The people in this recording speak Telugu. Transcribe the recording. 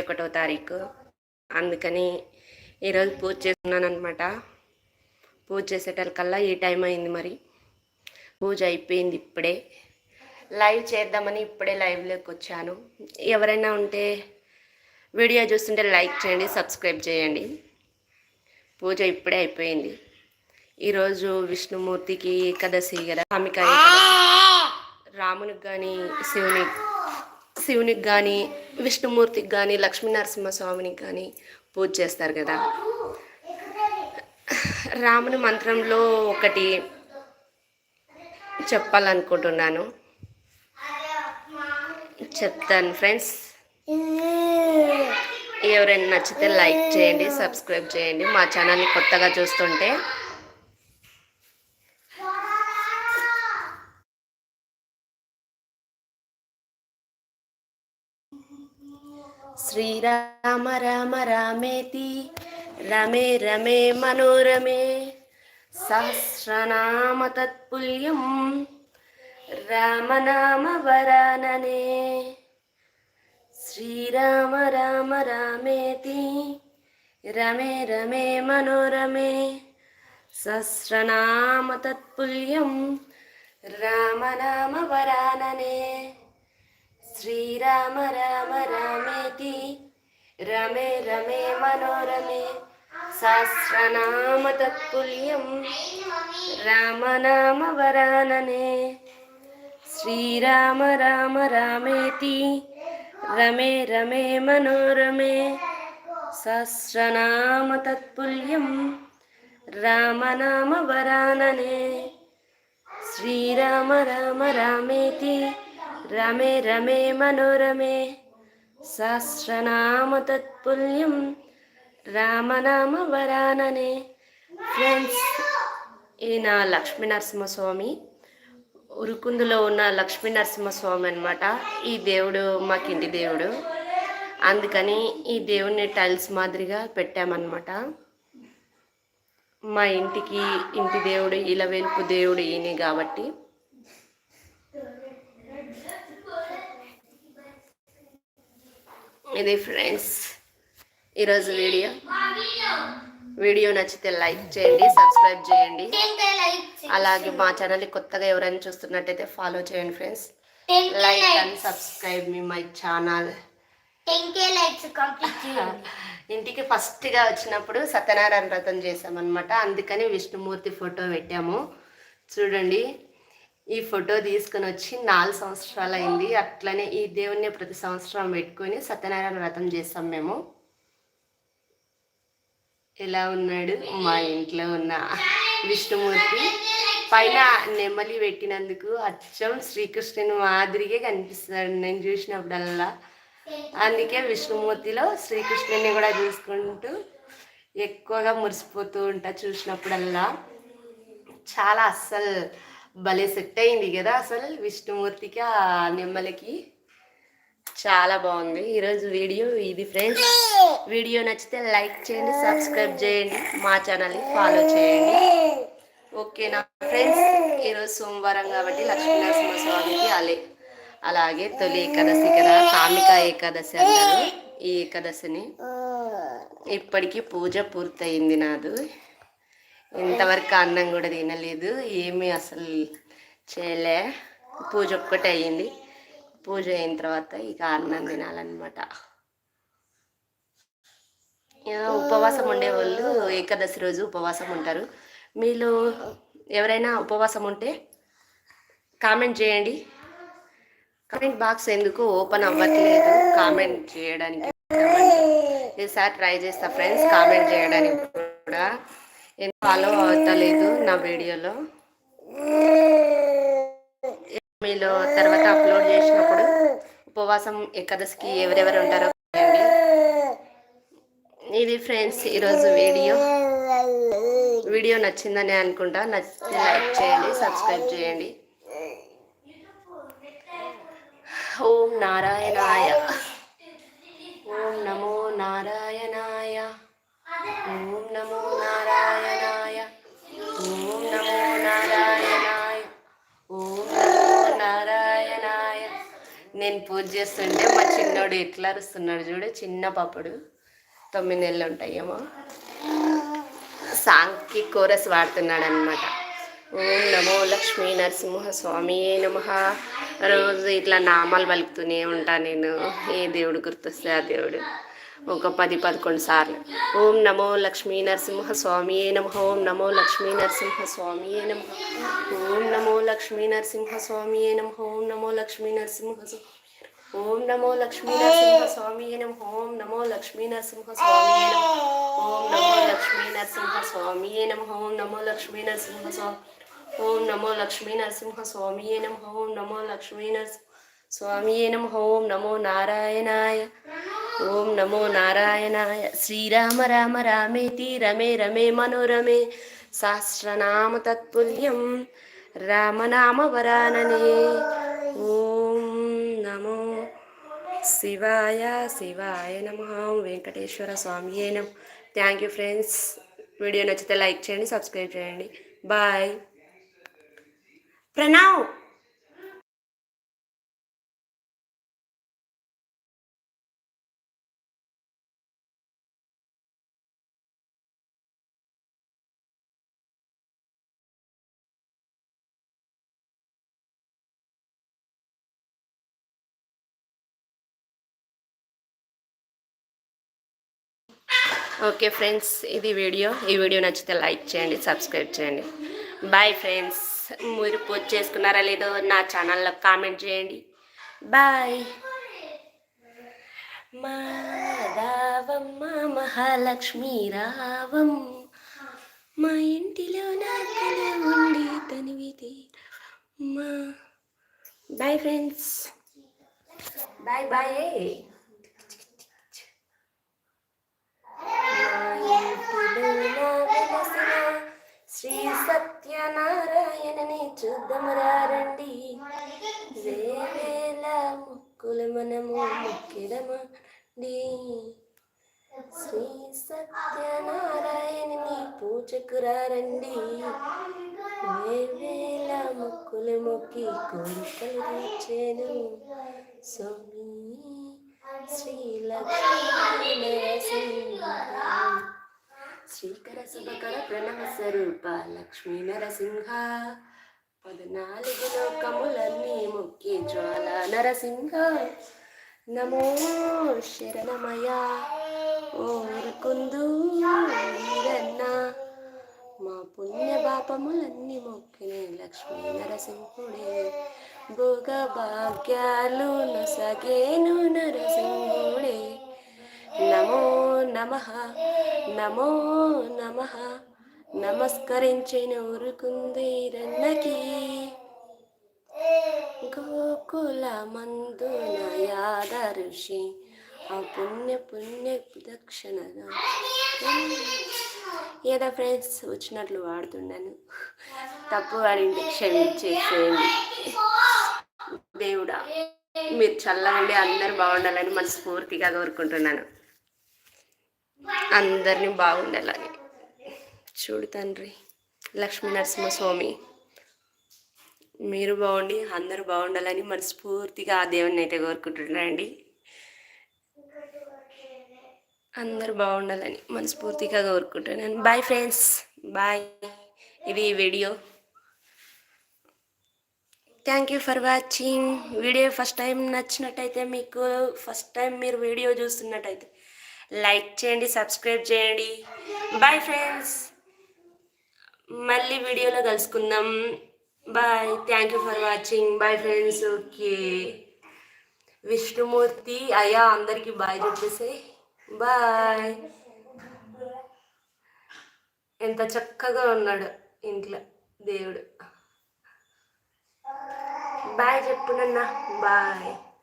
ఒకటో తారీఖు. అందుకని ఈరోజు పూజ చేస్తున్నాను అనమాట పూజ చేసేటకల్లా ఈ టైం అయింది మరి. పూజ అయిపోయింది ఇప్పుడే. లైవ్ చేద్దామని ఇప్పుడే లైవ్లోకి వచ్చాను. ఎవరైనా ఉంటే వీడియో చూస్తుంటే లైక్ చేయండి సబ్స్క్రైబ్ చేయండి. పూజ ఇప్పుడే అయిపోయింది. ఈరోజు విష్ణుమూర్తికి ఏకాదశి కదా స్వామిక రామునికి కానీ శివుని శివునికి కానీ విష్ణుమూర్తికి కానీ లక్ష్మీనరసింహస్వామినికి కానీ పూజ చేస్తారు కదా. రాముని మంత్రంలో ఒకటి చెప్పాలనుకుంటున్నాను. చెప్తాను ఫ్రెండ్స్. ఎవరైనా నచ్చితే లైక్ చేయండి సబ్స్క్రైబ్ చేయండి. మా ఛానల్ని కొత్తగా చూస్తుంటే శ్రీరామ రామ రామేతి రమే రమే మనోరమే. సహస్రనామ తత్పుల్యం రామనామ వరాననే. శ్రీరామ రామ రామేతి రమే రమే మనోరమే. సహస్రనామ తత్పుల్యం రామనామ వరాననే. శ్రీరామ రామ రామే జ్యోతి రమే రమే మనోరమే సహస్రనామ తత్పుల్యం రామనామ వరాననే శ్రీరామ రామ రామేతి. రమే రమే మనోరమే సహస్రనామ తత్పుల్యం రామనామ వరాననే శ్రీరామ రామ రామేతి. రమే రమే మనోరమే. సహస్రనామ తత్పుల్యం రామనామ వరాననే ఫ్రెండ్స్ ఈయన లక్ష్మీ నరసింహస్వామి ఉరుకుందులో ఉన్న లక్ష్మీ నరసింహస్వామి అనమాట ఈ దేవుడు మాకు ఇంటి దేవుడు. అందుకని ఈ దేవుడిని టైల్స్ మాదిరిగా పెట్టామన్నమాట. మా ఇంటికి ఇంటి దేవుడు ఇలవేల్పు దేవుడు ఈయనే కాబట్టి. ఇది ఫ్రెండ్స్ ఈరోజు వీడియో. వీడియో నచ్చితే లైక్ చేయండి సబ్స్క్రైబ్ చేయండి. అలాగే మా ఛానల్ని కొత్తగా ఎవరైనా చూస్తున్నట్టయితే ఫాలో చేయండి friends. Like and subscribe me my channel. ఇంటికి ఫస్ట్గా వచ్చినప్పుడు సత్యనారాయణ వ్రతం చేసామన్నమాట అందుకని విష్ణుమూర్తి ఫోటో పెట్టాము. చూడండి. ఈ ఫోటో తీసుకొని వచ్చి నాలుగు సంవత్సరాలు అయింది అట్లనే ఈ దేవుణ్ణి ప్రతి సంవత్సరం పెట్టుకొని సత్యనారాయణ వ్రతం చేస్తాం మేము. ఎలా ఉన్నాడు? మా ఇంట్లో ఉన్న విష్ణుమూర్తి. పైన నెమ్మలి పెట్టినందుకు అచ్చం శ్రీకృష్ణుని మాదిరిగే కనిపిస్తాడు. నేను చూసినప్పుడల్లా. అందుకే విష్ణుమూర్తిలో శ్రీకృష్ణుని కూడా చూసుకుంటూ ఎక్కువగా మురిసిపోతూ ఉంటా చూసినప్పుడల్లా. చాలా అస్సలు భలే సెట్ అయింది కదా అసలు విష్ణుమూర్తికి ఆ నెమ్మలికి. చాలా బాగుంది. ఈరోజు వీడియో ఇది ఫ్రెండ్స్. వీడియో నచ్చితే లైక్ చేయండి సబ్స్క్రైబ్ చేయండి మా ఛానల్ని ఫాలో చేయండి. ఓకేనా ఫ్రెండ్స్? ఈరోజు సోమవారం కాబట్టి లక్ష్మీనరసింహస్వామికి అలే. అలాగే తొలి ఏకాదశి కదా కామిక ఏకాదశి అంటారు ఈ ఏకాదశిని. ఇప్పటికీ పూజ పూర్తయింది నాదు. ఇంతవరకు అన్నం కూడా తినలేదు ఏమీ అసలు చేయలే. పూజ ఒక్కటే అయ్యింది. పూజ అయిన తర్వాత ఇక అన్నం తినాలన్నమాట. ఉపవాసం ఉండే వాళ్ళు ఏకాదశి రోజు ఉపవాసం ఉంటారు. మీలో ఎవరైనా ఉపవాసం ఉంటే కామెంట్ చేయండి. కామెంట్ బాక్స్ ఎందుకు ఓపెన్ అవ్వట్లేదు? కామెంట్ చేయడానికి. ఈసారి ట్రై చేస్తా ఫ్రెండ్స్ కామెంట్ చేయడానికి కూడా. ఫాలో అవుతలేదు నా వీడియోలో. మీలో తర్వాత అప్లోడ్ చేసినప్పుడు ఉపవాసం ఏకాదశికి ఎవరెవరు ఉంటారో ఇది ఫ్రెండ్స్ ఈరోజు వీడియో. వీడియో నచ్చిందని అనుకుంటా. నచ్చితే లైక్ చేయండి సబ్స్క్రైబ్ చేయండి. ఓం నారాయణాయ. ఓం నమో నారాయణ పూజ చేస్తుంటే మా చిన్నోడు ఎట్లా అరుస్తున్నాడు చూడు చిన్న పాపడు. తొమ్మిది నెలలు ఉంటాయేమో. సాంగ్కి కోరస్ వాడుతున్నాడు అనమాట ఓం నమో లక్ష్మీ నరసింహ స్వామి నమ. రోజు ఇట్లా నామాలు పలుకుతూనే ఉంటా నేను. ఏ దేవుడు గుర్తొస్తే ఆ దేవుడు. ఒక పది పదకొండు సార్లు. ఓం నమో లక్ష్మీ నరసింహ స్వామి నమ. ఓం నమో లక్ష్మీ నరసింహ స్వామి నమ. ఓం నమో లక్ష్మీ నరసింహ స్వామి నమ. ఓం నమో లక్ష్మీ నరసింహ స్వామి ఓం నమో లక్ష్మీ నరసింహ స్వామి నమ. ఓం నమో లక్ష్మీ నరసింహ స్వామి ఓం నమో లక్ష్మీ నరసింహ స్వామి నమ. ఓం నమో లక్ష్మీ నరసింహ స్వామి ఓం నమో లక్ష్మీ నరసింహ స్వామి నమ. ఓం నమో లక్ష్మీ నరసింహ స్వామి నమ. ఓం నమో నారాయణాయ. ఓం నమో నారాయణాయ. శ్రీరామ రామ రామేతి రమే రమే మనోరమే. సహస్రనామ తత్పుల్యం రామనామ వరాననే ఓం నమో శివాయ శివాయ నమ. వెంకటేశ్వర స్వామి నమ. థ్యాంక్ యూ ఫ్రెండ్స్ వీడియో నచ్చితే లైక్ చేయండి సబ్స్క్రైబ్ చేయండి. బాయ్ ప్రణవ్! ఓకే ఫ్రెండ్స్ ఇది వీడియో. ఈ వీడియో నచ్చితే లైక్ చేయండి సబ్స్క్రైబ్ చేయండి. బాయ్ ఫ్రెండ్స్ మీరు పోస్ట్ చేసుకున్నారా లేదో నా ఛానల్లో కామెంట్ చేయండి. బాయ్ మాధవమ్మ మహాలక్ష్మి రావం. మా ఇంటిలో నాకల ఉండి తనివి మా bye friends bye bye Shri సత్యనారాయణని చూద్దామరారండి. వేవేల ముక్కుల మనము ముక్కిడమండి. శ్రీ సత్యనారాయణని పూజకురారండి. వేవేల ముక్కులు మొక్కి కోరికలు తీర్చేను స్వామి శ్రీకర శుభకర ప్రణవ స్వరూప లక్ష్మీ నరసింహ. పద్నాలుగు లోకములన్నీ ముఖ్య జ్వాల నరసింహ. నమో శరణమయ. ఓరుకుందు మా పుణ్య పాపములన్నీ మొక్కిన లక్ష్మీ నరసింహుడే. భోగ భాగ్యాలు నొసగేను నరసింహుడే. నమో నమ నమో నమ. నమస్కరించిన ఊరుకుంది రన్నకి. గోకుల మందున యాద ఋషి ఆ పుణ్య పుణ్య దక్షిణ ఏదో ఫ్రెండ్స్ వచ్చినట్లు వాడుతున్నాను తప్పు వాడింది క్షమించేసేయండి దేవుడా మీరు చల్లగా అందరు బాగుండాలని మనస్ఫూర్తిగా కోరుకుంటున్నాను. అందరినీ బాగుండాలని. చూడు తండ్రి లక్ష్మీ నరసింహస్వామి మీరు బాగుండి అందరూ బాగుండాలని మనస్ఫూర్తిగా ఆ దేవుని అయితే కోరుకుంటున్నానండి. అందరూ బాగుండాలని మనస్ఫూర్తిగా కోరుకుంటున్నాను. బాయ్ ఫ్రెండ్స్ బాయ్ ఇది video. Thank you for watching video first time నచ్చినట్టయితే మీకు ఫస్ట్ టైం మీరు వీడియో చూస్తున్నట్టయితే లైక్ చేయండి సబ్స్క్రైబ్ చేయండి. బాయ్ ఫ్రెండ్స్ మళ్ళీ వీడియోలో కలుసుకుందాం. Bye thank you for watching bye friends okay Vishnumurthy అయ్యా అందరికీ బాయ్ చెప్పేసి బాయ్. ఎంత చక్కగా ఉన్నాడు ఇంట్లో దేవుడు. బాయ్ చెప్పునన్నా బాయ్.